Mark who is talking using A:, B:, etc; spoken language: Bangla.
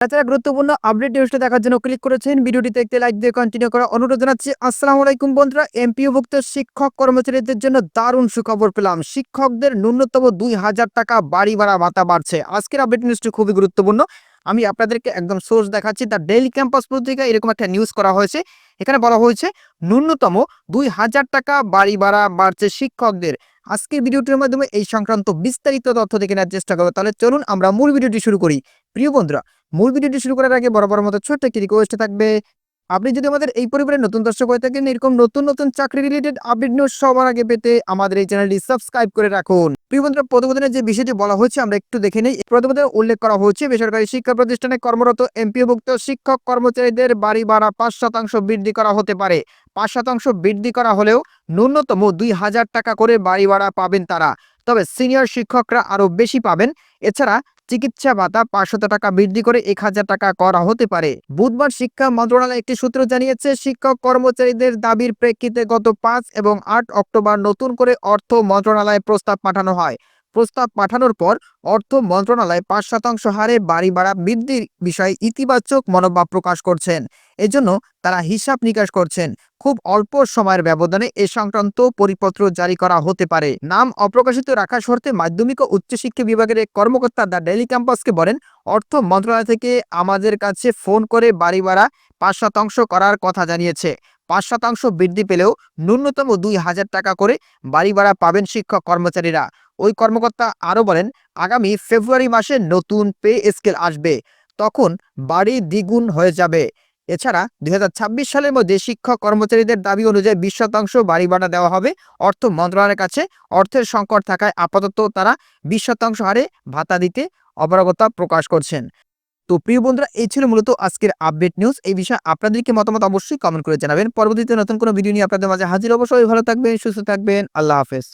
A: তাছাড়া গুরুত্বপূর্ণ আপডেট নিউজটা দেখার জন্য ক্লিক করেছেন। ভিডিওটি দেখতে লাইক দিয়ে কন্টিনিউ করা অনুরোধ জানাচ্ছি। আসসালামু আলাইকুম বন্ধুরা এমপিওভুক্ত শিক্ষক কর্মচারীদের জন্য দারুণ সুখবর পেলাম। শিক্ষকদের ন্যূনতম দুই হাজার টাকা বাড়ি ভাড়া ভাতা বাড়ছে। আজকের আপডেট নিউজটি খুবই গুরুত্বপূর্ণ। আমি আপনাদেরকে একদম সোর্স দেখাচ্ছি দ্য ডেইলি ক্যাম্পাস পত্রিকা এরকম একটা নিউজ করা হয়েছে। এখানে বলা হয়েছে, ন্যূনতম দুই হাজার টাকা বাড়ি ভাড়া বাড়ছে শিক্ষকদের। আজকের ভিডিওটির মাধ্যমে এই সংক্রান্ত বিস্তারিত তথ্য দেখে নেওয়ার চেষ্টা করব। তাহলে চলুন আমরা মূল ভিডিওটি শুরু করি। প্রিয় বন্ধুরা মূল ভিডিওটি শুরু করার আগে বরাবর মতো ছোট্ট একটি রিকোয়েস্ট থাকবে। আপনি যদি আমাদের এই পরিবারের নতুন দর্শক হয়ে থাকেন, এরকম নতুন নতুন চাকরি রিলেটেড আপডেট নিউজ সবার আগে পেতে আমাদের এই চ্যানেলটি সাবস্ক্রাইব করে রাখুন। প্রিয় বন্ধুরা প্রতিবেদনের যে বিষয়টি বলা হয়েছে, আমরা একটু দেখে নেই। প্রতিবেদনে উল্লেখ করা হয়েছে, বেসরকারি শিক্ষা প্রতিষ্ঠানে কর্মরত এমপিওভুক্ত শিক্ষক কর্মচারীদের বাড়ি ভাড়া পাঁচ শতাংশ বৃদ্ধি করা হতে পারে। পাঁচ শতাংশ বৃদ্ধি করা হলেও ন্যূনতম দুই হাজার টাকা করে বাড়ি ভাড়া পাবেন তারা। তবে সিনিয়র শিক্ষকরা আরও বেশি পাবেন। এছাড়া চিকিৎসা ভাতা পাঁচশত টাকা বৃদ্ধি করে এক হাজার টাকা করা হতে পারে। বুধবার শিক্ষা মন্ত্রণালয় একটি সূত্র জানিয়েছে, শিক্ষক কর্মচারীদের দাবির প্রেক্ষিতে গত পাঁচ এবং আট অক্টোবর নতুন করে অর্থ মন্ত্রণালয়ে প্রস্তাব পাঠানো হয়। প্রস্তাব পাঠানোর পর অর্থ মন্ত্রণালয় পাঁচ শতাংশ হারে বাড়ি ভাড়া বৃদ্ধির বিষয়ে ইতিবাচক মনোভাব প্রকাশ করছেন। এজন্য তারা হিসাব নিকাশ করছেন। খুব অল্প সময়ের ব্যবধানে এ সংক্রান্ত পরিপত্র জারি করা হতে পারে। নাম অপ্রকাশিত রাখা শর্তে মাধ্যমিক ও উচ্চশিক্ষা বিভাগের এক কর্মকর্তা দ্য ডেলি ক্যাম্পাসকে বলেন, অর্থ মন্ত্রণালয় থেকে আমাদের কাছে ফোন করে বাড়ি ভাড়া পাঁচ শতাংশ করার কথা জানিয়েছে। পাঁচ শতাংশ বৃদ্ধি পেলেও ন্যূনতম দুই হাজার টাকা করে বাড়ি ভাড়া পাবেন শিক্ষক কর্মচারীরা। ওই কর্মকর্তা আরও বলেন, আগামী ফেব্রুয়ারি মাসে নতুন পে স্কেল আসবে, তখন বাড়ি দ্বিগুণ হয়ে যাবে। এছাড়া দুই হাজার ছাব্বিশ সালের মধ্যে শিক্ষক কর্মচারীদের দাবি অনুযায়ী বিশ শতাংশ বাড়ি ভাড়া দেওয়া হবে। অর্থ মন্ত্রণালয়ের কাছে অর্থের সংকট থাকায় আপাতত তারা বিশ শতাংশ হারে ভাতা দিতে অপারগতা প্রকাশ করছেন। তো প্রিয় বন্ধুরা, এই ছিল মূলত আজকের আপডেট নিউজ। এই বিষয়ে আপনাদেরকে মতামত অবশ্যই কমেন্ট করে জানাবেন। পরবর্তীতে নতুন কোনো ভিডিও নিয়ে আপনাদের মাঝে হাজির অবশ্যই ভালো থাকবেন, সুস্থ থাকবেন। আল্লাহ হাফেজ।